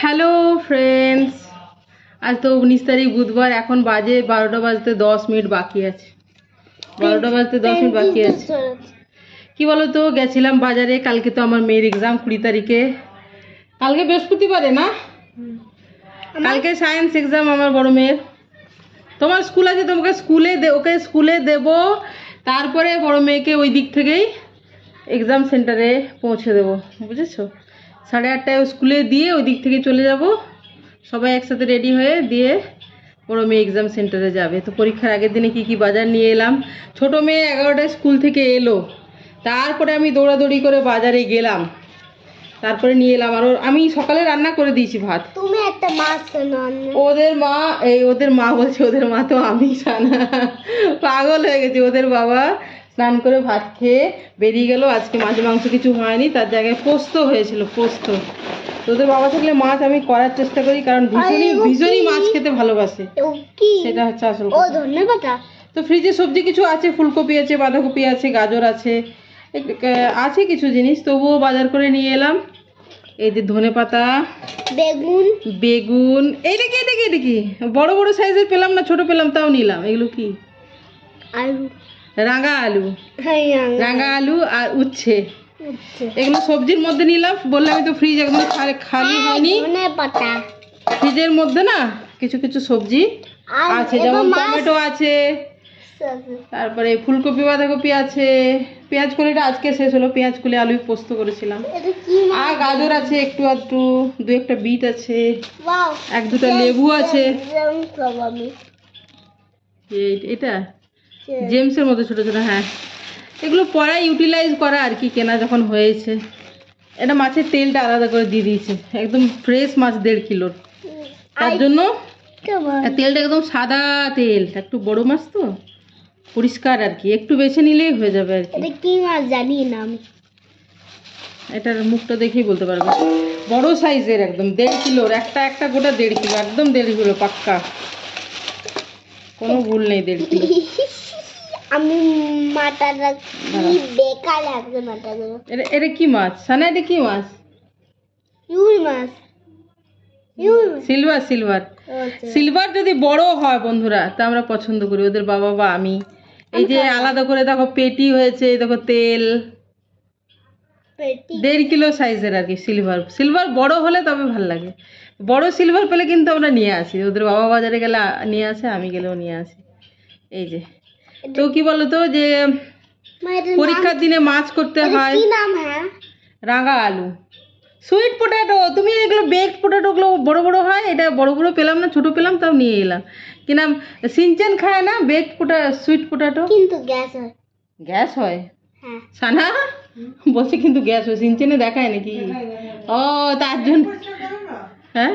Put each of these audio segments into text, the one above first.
Hello friends আজ তো উনিশ তারিখ বুধবার এখন বাজে বারোটা বাজতে দশ মিনিট বাকি আছে। বারোটা বাজতে দশ মিনিট বাকি আছে। কি বলো তো গেছিলাম বাজারে কালকে তো আমার মেয়ের এক্সাম কুড়ি তারিখে। কালকে বৃহস্পতিবারে না? কালকে সায়েন্স এক্সাম আমার বড় মেয়ের। তোমার স্কুল আছে তোমাকে স্কুলে ওকে স্কুলে দেব তারপরে বড় মেয়েকে ওই দিক থেকেই এক্সাম সেন্টারে পৌঁছে দেবো। বুঝেছ? সাড়ে আটটায় স্কুলে দিয়ে ওই দিক থেকে চলে যাব। সবাই একসাথে রেডি হয়ে দিয়ে বড় মেয়ে এক্সাম সেন্টারে যাবে। তো পরীক্ষার আগের দিনে কি কি বাজার নিয়ে এলাম। ছোট মেয়ে এগারোটায় স্কুল থেকে এলো। তারপরে আমি দৌড়াদৌড়ি করে বাজারে গেলাম। তারপরে নিয়ে এলাম আর। ওর- আমি সকালে রান্না করে দিয়েছি ভাত। তুমি একটা মাছ ওদের মা এই ওদের মা বলছে ওদের মা তো আমি পাগল হয়ে গেছে। ওদের বাবা স্নান করে ভাত খেয়ে বেরিয়ে গেল। আজকে মাছ মাংস কিছু হয়নি তার জায়গায় পোস্ত হয়েছিল পোস্ত। তোদের বাবা থাকলে মাছ আমি করার চেষ্টা করি কারণ ভীষণই ভীষণই মাছ খেতে ভালোবাসে। সেটা হচ্ছে আসল তো ফ্রিজে সবজি কিছু আছে ফুলকপি আছে বাঁধাকপি আছে গাজর আছে আছে কিছু জিনিস। তবুও বাজার করে নিয়ে এলাম। এই যে ধনে পাতা বেগুন। বেগুন এইটা কি এটা কি এটা কি বড় বড় সাইজের পেলাম না ছোট পেলাম তাও নিলাম। এগুলো কি? আলু। রাঙা আলু হ্যাঁ রাঙা আলু আর উচ্ছে। এগুলো সবজির মধ্যে নিলাম। বললাম তো ফ্রিজ একদম খালি- খালি হয়নি। ফ্রিজের মধ্যে না কিছু কিছু সবজি আছে যেমন টমেটো আছে তারপরে ফুলকপি বাঁধাকপি আছে। পেঁয়াজ কলিটা আজকে শেষ হলো পেঁয়াজ কলি আলু পোস্ত করেছিলাম। আর গাজর আছে একটু একটু দু একটা বিট আছে। এক দুটা লেবু আছে। এটা? জেমসের মতো ছোট ছোট হ্যাঁ। এগুলো পরে ইউটিলাইজ করা আর কি কেনা যখন হয়েছে। এটা মাছের তেলটা আলাদা করে দিয়ে দিয়েছে। একদম ফ্রেশ মাছ দেড় কিলোর তার জন্য তেলটা একদম সাদা তেল। একটু বড় মাছ তো। পরিষ্কার আর কি। একটু বেছে নিলেই হয়ে যাবে আর কি। কি মাছ জানি না আমি। এটার মুখটা দেখেই বলতে পারব। বড় সাইজের একদম দেড় কিলোর। একটা একটা গোটা দেড় কিলো। একদম দেড় কিলো পাক্কা। কোনো ভুল নেই দেড় কিলো। আমি মাথাটা কি বেকার লাগছে মাথাগুলো এটা এটা কি মাছ? সানা এটা কি মাছ? ইউল মাছ। Silver silver. আচ্ছা। সিলভার যদি বড় হয় বন্ধুরা তা আমরা পছন্দ করি। ওদের বাবা বা আমি। এই যে আলাদা করে দেখো পেটি হয়েছে এই দেখো তেল। দেড় কিলো সাইজের আর কি সিলভার। সিলভার বড় হলে তবে ভালো লাগে। বড় সিলভার পেলে কিন্তু আমরা নিয়ে আসি। ওদের বাবা বাজারে গেলে নিয়ে আসে আমি গেলেও নিয়ে আসি। এই যে। তো কি বলতো যে পরীক্ষার দিনে মাছ করতে হয়। কি নাম হ্যাঁ? রাঙা আলু। সুইট পোটাটো তুমি এগুলো বেকড পোটাটোগুলো বড় বড় হয় এটা বড় বড় পেলাম না ছোট পেলাম তাও নিয়ে এলাম। কি নাম? সিনচেন খায় না বেকড পোটা সুইট পোটাটো কিন্তু গ্যাস হয়। গ্যাস হয়? হ্যাঁ। সানা? বলছে কিন্তু গ্যাস হয় সিনচেনে দেখায় নাকি? ও তার জন্য হ্যাঁ?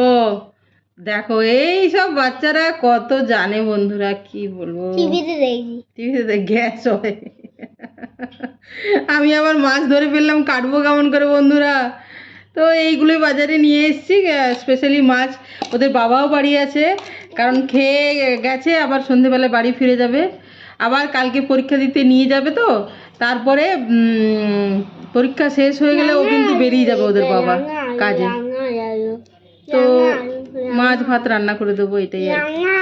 ও। দেখো এই সব বাচ্চারা কত জানে বন্ধুরা কি বলব? টিভিতে গ্যাস হয় আমি আবার মাছ ধরে ফেললাম কাটবো কেমন করে বন্ধুরা? তো এইগুলোই বাজারে নিয়ে এসেছি স্পেশালি মাছ। ওদের বাবাও বাড়ি আছে কারণ খেয়ে গেছে আবার সন্ধেবেলা বাড়ি ফিরে যাবে। আবার কালকে পরীক্ষা দিতে নিয়ে যাবে তো তারপরে পরীক্ষা শেষ হয়ে গেলে ও কিন্তু বেরিয়ে যাবে ওদের বাবা কাজে। তো মাছ ভাত রান্না করে দেবো এটাই আর কি। রাঙা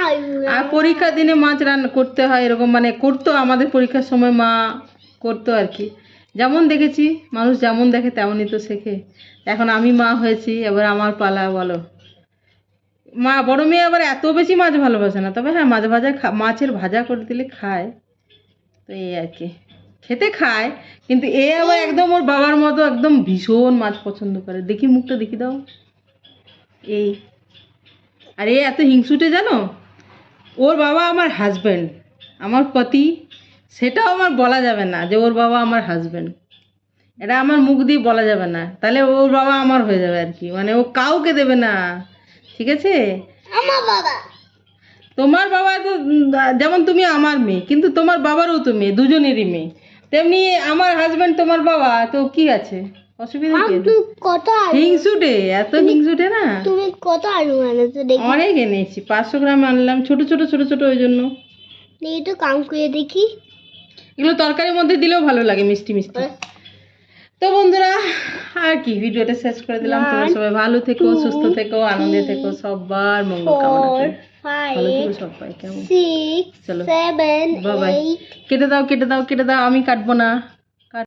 আর পরীক্ষার দিনে মাছ রান্না করতে হয় এরকম মানে করতো আমাদের পরীক্ষার সময় মা করতো আর কি। যেমন দেখেছি মানুষ যেমন দেখে তেমনই তো শেখে। এখন আমি মা হয়েছি এবার আমার পালা বলো। মা বড় মেয়ে আবার এত বেশি মাছ ভালোবাসে না তবে হ্যাঁ মাছ ভাজা মাছের ভাজা করে দিলে খায়। তো এই আর কি। খেতে খায় কিন্তু এ আবার একদম ওর বাবার মতো একদম ভীষণ মাছ পছন্দ করে। দেখি মুখটা দেখি দাও। এই আর এ এত হিংসুটে জানো? ওর বাবা আমার হাজব্যান্ড আমার পতি সেটাও আমার বলা যাবে না যে ওর বাবা আমার হাজব্যান্ড এটা আমার মুখ দিয়ে বলা যাবে না। তাহলে ওর বাবা আমার হয়ে যাবে আর কি। মানে ও কাউকে দেবে না। ঠিক আছে? আমার বাবা। তোমার বাবা তো যেমন তুমি আমার মেয়ে কিন্তু তোমার বাবারও তো মেয়ে দুজনেরই মেয়ে। তেমনি আমার হাজব্যান্ড তোমার বাবা তো কি আছে? অসুবিধা কি? কত হিংসুটে এত হিংসুটে না? তুমি কত আলু আনেছো দেখি। অনেক এনেছি পাঁচশো গ্রাম আনলাম ছোট ছোট ছোট ছোট ওই জন্য। দেখি তো কাম করে দেখি। এগুলো তরকারির মধ্যে দিলেও ভালো লাগে মিষ্টি মিষ্টি। তো বন্ধুরা আর কি ভিডিওটা শেষ করে দিলাম। তোমরা সবাই ভালো থেকো সুস্থ থেকো আনন্দে থেকো সবার মঙ্গল কামনা ফোর করি। ভালো থেকো সবাই কেমন? চলো বাই বাই কেটে দাও কেটে দাও কেটে দাও আমি কাটবো না।